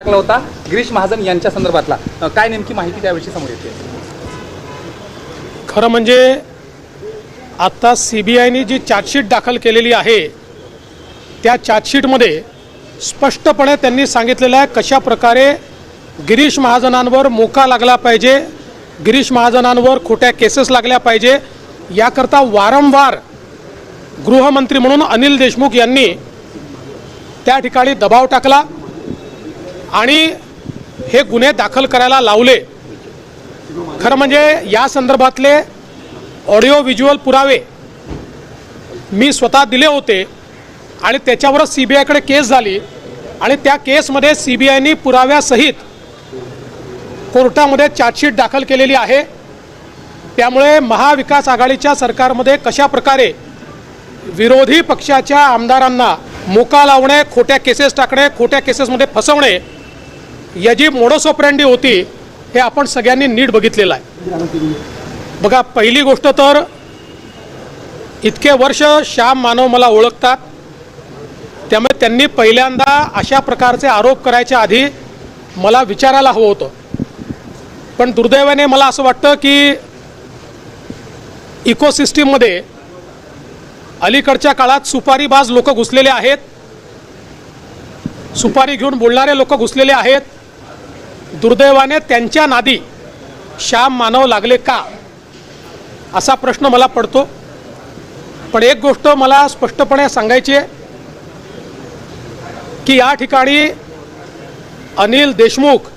टाकला होता गिरीश महाजन यांच्या संदर्भातला. काय नेमकी माहिती त्याविषयी समोर येते? खरं म्हणजे आता सी बी आयने जी चार्जशीट दाखल केलेली आहे त्या चार्जशीटमध्ये स्पष्टपणे त्यांनी सांगितलेलं आहे कशा प्रकारे गिरीश महाजनांवर मोका लागला पाहिजे गिरीश महाजनांवर खोट्या केसेस लागल्या पाहिजे याकरता वारंवार गृहमंत्री म्हणून अनिल देशमुख यांनी त्या ठिकाणी दबाव टाकला. आणि हे गुन्हे दाखल करायला लावले. खरं म्हणजे या संदर्भातले ऑडिओ व्हिज्युअल पुरावे मी स्वतः दिले होते आणि त्याच्यावरच सी बी आयकडे केस झाली आणि त्या केसमध्ये सी बी आयनी पुराव्यासहित कोर्टामध्ये चार्जशीट दाखल केलेली आहे. त्यामुळे महाविकास आघाडीच्या सरकारमध्ये कशा प्रकारे विरोधी पक्षाच्या आमदारांना मोका लावणे खोट्या केसेस टाकणे खोट्या केसेसमध्ये फसवणे याची मोडोसोप्रेंडी होती हे आपण सगळ्यांनी नीट बघितलेलं आहे. बघा पहिली गोष्ट तर इतके वर्ष श्याम मानव मला ओळखतात त्यामुळे त्यांनी पहिल्यांदा अशा प्रकारचे आरोप करायच्या आधी मला विचारायला हवं होतं. पण दुर्दैवाने मला असं वाटतं की इकोसिस्टीममध्ये अलीकडच्या काळात सुपारीबाज लोक घुसलेले आहेत. सुपारी घेऊन बोलणारे लोक घुसलेले आहेत. दुर्दैवाने त्यांच्या नादी श्याम मानव लागले का? असा प्रश्न मला पडतो. पण एक गोष्ट मला स्पष्टपणे सांगायची आहे की या ठिकाणी अनिल देशमुख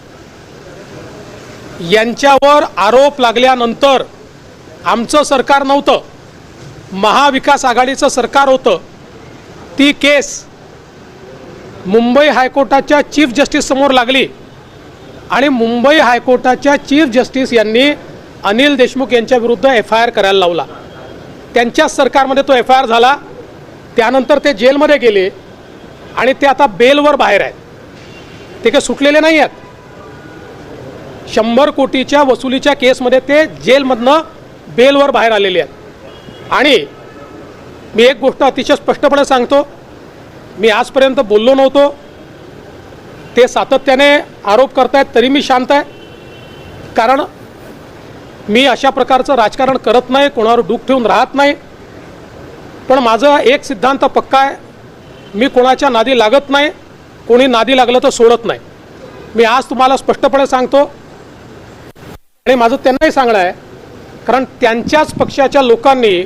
यांच्यावर आरोप लागल्यानंतर आमचं सरकार नव्हतं महाविकास आघाडीचं सरकार होतं. ती केस मुंबई हायकोर्टाच्या चीफ जस्टिस समोर लागली. आणि मुंबई हायकोर्टाच्या चीफ जस्टिस यांनी अनिल देशमुख यांच्या विरुद्ध एफ आय आर करायला लावला. त्यांच्याच सरकारमध्ये तो एफ आय आर झाला. त्यानंतर ते जेलमध्ये गेले आणि ते आता बेलवर बाहेर आहेत. ते काही सुटलेले नाही आहेत. शंभर कोटीच्या वसुलीच्या केसमध्ये ते जेलमधनं बेलवर बाहेर आलेले आहेत. आणि मी एक गोष्ट अतिशय स्पष्टपणे सांगतो. मी आजपर्यंत बोललो नव्हतो. ते सातत्याने आरोप करतायत तरी मी शांत आहे. कारण मी अशा प्रकारचं राजकारण करत नाही कोणावर डूक ठेवून राहत नाही. पण माझं एक सिद्धांत पक्का आहे मी कोणाच्या नादी लागत नाही कोणी नादी लागलं तर सोडत नाही. मी आज तुम्हाला स्पष्टपणे सांगतो आणि माझं त्यांनाही सांगणं आहे कारण त्यांच्याच पक्षाच्या लोकांनी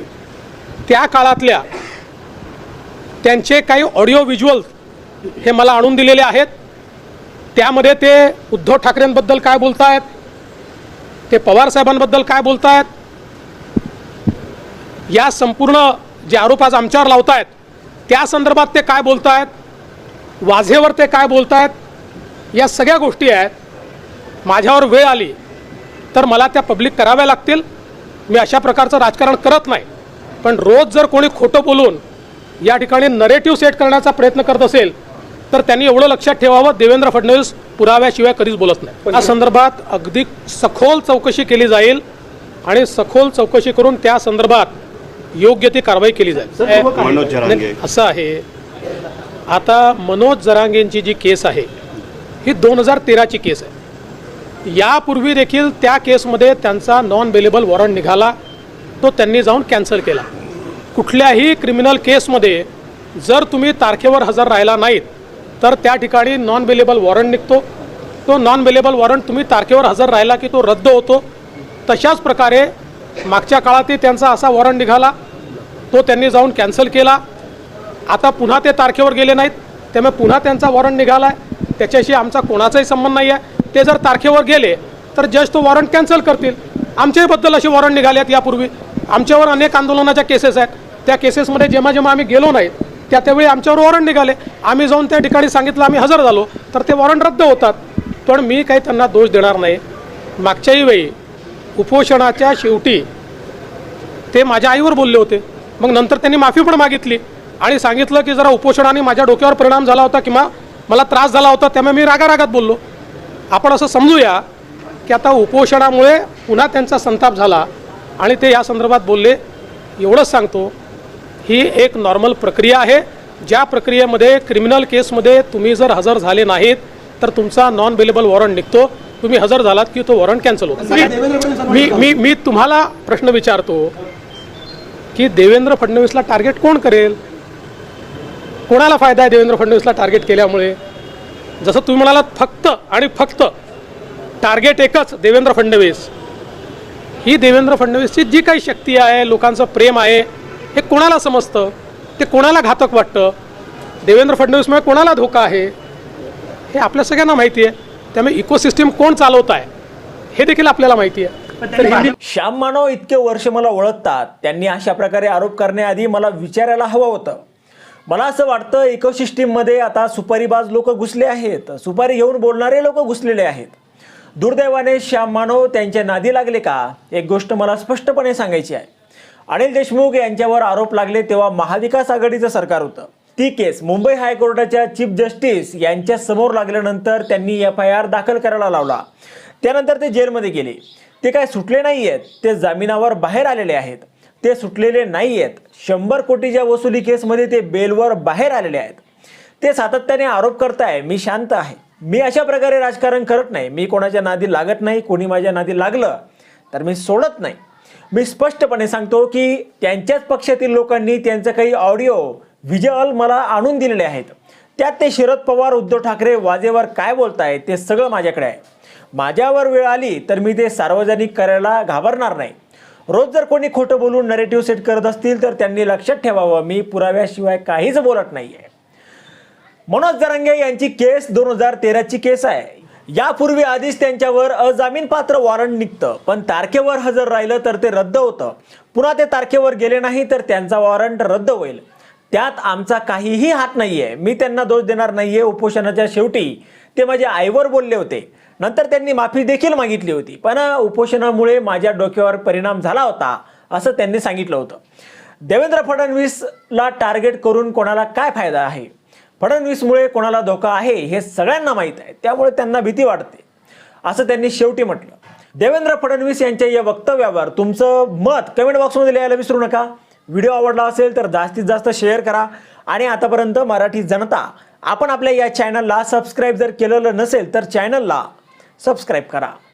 त्या काळातल्या त्यांचे काही ऑडिओ व्हिज्युअल हे मला आणून दिलेले आहेत. त्यामध्ये ते उद्धव ठाकरेंबद्दल काय बोलतायत? ते पवार साहेबांबद्दल काय बोलतायत? या संपूर्ण जे आरोप आज आमच्यावर लावतायत त्या संदर्भात ते काय बोलतायत? वाझेवर ते काय बोलतायत? या सगळ्या गोष्टी आहेत. माझ्यावर वेळ आली तर मला त्या पब्लिक कराव्या लागतील. मी अशा प्रकारचं राजकारण करत नाही. पण रोज जर कोणी खोटं बोलून या ठिकाणी नरेटिव्ह सेट करण्याचा प्रयत्न करत असेल तर त्यांनी एवढं लक्षात ठेवावं देवेंद्र फडणवीस पुराव्याशिवाय कधीच बोलत नाही. या संदर्भात अगदी सखोल चौकशी केली जाईल आणि सखोल चौकशी करून त्या संदर्भात योग्य ती कारवाई केली जाईल. मनोज जरांगे. नाही, असं आहे. आता मनोज जरांगेंची जी केस आहे ही दोन हजार तेराची केस आहे. यापूर्वी देखील त्या केसमध्ये त्यांचा नॉन बेलेबल वॉरंट निघाला तो त्यांनी जाऊन कॅन्सल केला. कुठल्याही क्रिमिनल केसमध्ये जर तुम्ही तारखेवर हजर राहिला नाहीत तर त्या ठिकाणी नॉन बेलेबल वॉरंट निघतो. तो नॉन बेलेबल वॉरंट तुम्ही तारखेवर हजर राहिला की तो रद्द होतो. तशाच प्रकारे मागच्या काळातही त्यांचा असा वॉरंट निघाला. तो त्यांनी जाऊन कॅन्सल केला. आता पुन्हा ते तारखेवर गेले नाहीत. त्यामुळे पुन्हा त्यांचा वॉरंट निघाला आहे त्याच्याशी आमचा कोणाचाही संबंध नाही आहे ते जर तारखेवर गेले तर जज तो वॉरंट कॅन्सल करतील आमच्याहीबद्दल असे वॉरंट निघाले आहेत यापूर्वी. आमच्यावर अनेक आंदोलनाच्या केसेस आहेत. त्या केसेसमध्ये जेव्हा जेव्हा आम्ही गेलो नाहीत त्या त्यावेळी आमच्यावर वॉरंट निघाले. आम्ही जाऊन त्या ठिकाणी सांगितलं आम्ही हजर झालो. तर ते वॉरंट रद्द होतात. पण मी काही त्यांना दोष देणार नाही. मागच्याही वेळी उपोषणाच्या शेवटी ते माझ्या आईवर बोलले होते. मग नंतर त्यांनी माफी पण मागितली आणि सांगितलं की जरा उपोषणाने माझ्या डोक्यावर परिणाम झाला होता किंवा मला त्रास झाला होता त्यामुळे मी रागारागात बोललो. आपण असं समजूया की आता उपोषणामुळे पुन्हा त्यांचा संताप झाला आणि ते या संदर्भात बोलले. एवढंच सांगतो. ही एक नॉर्मल प्रक्रिया आहे. ज्या प्रक्रियेमध्ये क्रिमिनल केसमध्ये तुम्ही जर हजर झाले नाहीत तर तुमचा नॉन बेलेबल वॉरंट निघतो. तुम्ही हजर झालात की तो वॉरंट कॅन्सल होतो. मी- मी मी मी तुम्हाला प्रश्न विचारतो की देवेंद्र फडणवीसला टार्गेट कोण करेल? कोणाला फायदा आहे देवेंद्र फडणवीसला टार्गेट केल्यामुळे? जसं तुम्ही म्हणालात फक्त आणि फक्त टार्गेट एकच देवेंद्र फडणवीस. ही देवेंद्र फडणवीसची जी काही शक्ती आहे लोकांचं प्रेम आहे हे कोणाला समजतं? ते कोणाला घातक वाटतं? देवेंद्र फडणवीसमुळे कोणाला धोका आहे? हे आपल्या सगळ्यांना माहिती आहे. त्यामुळे इकोसिस्टीम कोण चालवत आहे? हे देखील आपल्याला माहिती आहे. श्याम मानव इतके वर्ष मला ओळखतात. त्यांनी अशा प्रकारे आरोप करण्याआधी मला विचारायला हवं होतं. मला असं वाटतं इकोसिस्टीममध्ये आता सुपारीबाज लोक घुसले आहेत. सुपारी घेऊन बोलणारे लोक घुसलेले आहेत. दुर्दैवाने श्याम मानव त्यांच्या नादी लागले का? एक गोष्ट मला स्पष्टपणे सांगायची आहे. अनिल देशमुख यांच्यावर आरोप लागले तेव्हा महाविकास आघाडीचं सरकार होतं. ती केस मुंबई हायकोर्टाच्या चीफ जस्टिस यांच्या समोर लागल्यानंतर त्यांनी एफ आय आर दाखल करायला लावला. त्यानंतर ते जेलमध्ये गेले. ते काय सुटले नाही आहेत ते जामिनावर बाहेर आलेले आहेत. ते सुटलेले नाही आहेत शंभर कोटीच्या वसुली केसमध्ये ते बेलवर बाहेर आलेले आहेत. ते सातत्याने आरोप करताय मी शांत आहे. मी अशा प्रकारे राजकारण करत नाही. मी कोणाच्या नादी लागत नाही कोणी माझ्या नादी लागलं तर मी सोडत नाही. मी स्पष्टपणे सांगतो की त्यांच्याच पक्षातील लोकांनी त्यांचं काही ऑडिओ व्हिज्युअल मला आणून दिलेले आहेत. त्यात ते शरद पवार उद्धव ठाकरे वाजेवर काय बोलताय ते सगळं माझ्याकडे आहे. माझ्यावर वेळ आली तर मी ते सार्वजनिक करायला घाबरणार नाही. रोज जर कोणी खोटं बोलून नरेटिव्ह सेट करत असतील तर त्यांनी लक्षात ठेवावं मी पुराव्याशिवाय काहीच बोलत नाही आहे मनोज जरांगे यांची केस दोन हजार तेराची केस आहे. यापूर्वी आधीच त्यांच्यावर अजामीन पात्र वॉरंट निघतं. पण तारखेवर हजर राहिलं तर ते रद्द होतं. पुन्हा ते तारखेवर गेले नाही तर त्यांचा वॉरंट रद्द होईल. त्यात आमचा काहीही हात नाही आहे मी त्यांना दोष देणार नाही आहे उपोषणाच्या शेवटी. ते माझ्या आईवर बोलले होते. नंतर त्यांनी माफी देखील मागितली होती. पण उपोषणामुळे माझ्या डोक्यावर परिणाम झाला होता असं त्यांनी सांगितलं होतं. देवेंद्र फडणवीसला टार्गेट करून कोणाला काय फायदा आहे? फडणवीसमुळे कोणाला धोका आहे हे सगळ्यांना माहीत आहे. त्यामुळे त्यांना भीती वाटते. असं त्यांनी शेवटी म्हटलं. देवेंद्र फडणवीस यांच्या या वक्तव्यावर तुमचं मत कमेंट बॉक्समध्ये लिहायला विसरू नका. व्हिडिओ आवडला असेल तर जास्तीत जास्त शेअर करा. आणि आतापर्यंत मराठी जनता आपण आपल्या या चॅनलला सबस्क्राईब जर केलेलं नसेल तर चॅनलला सबस्क्राईब करा.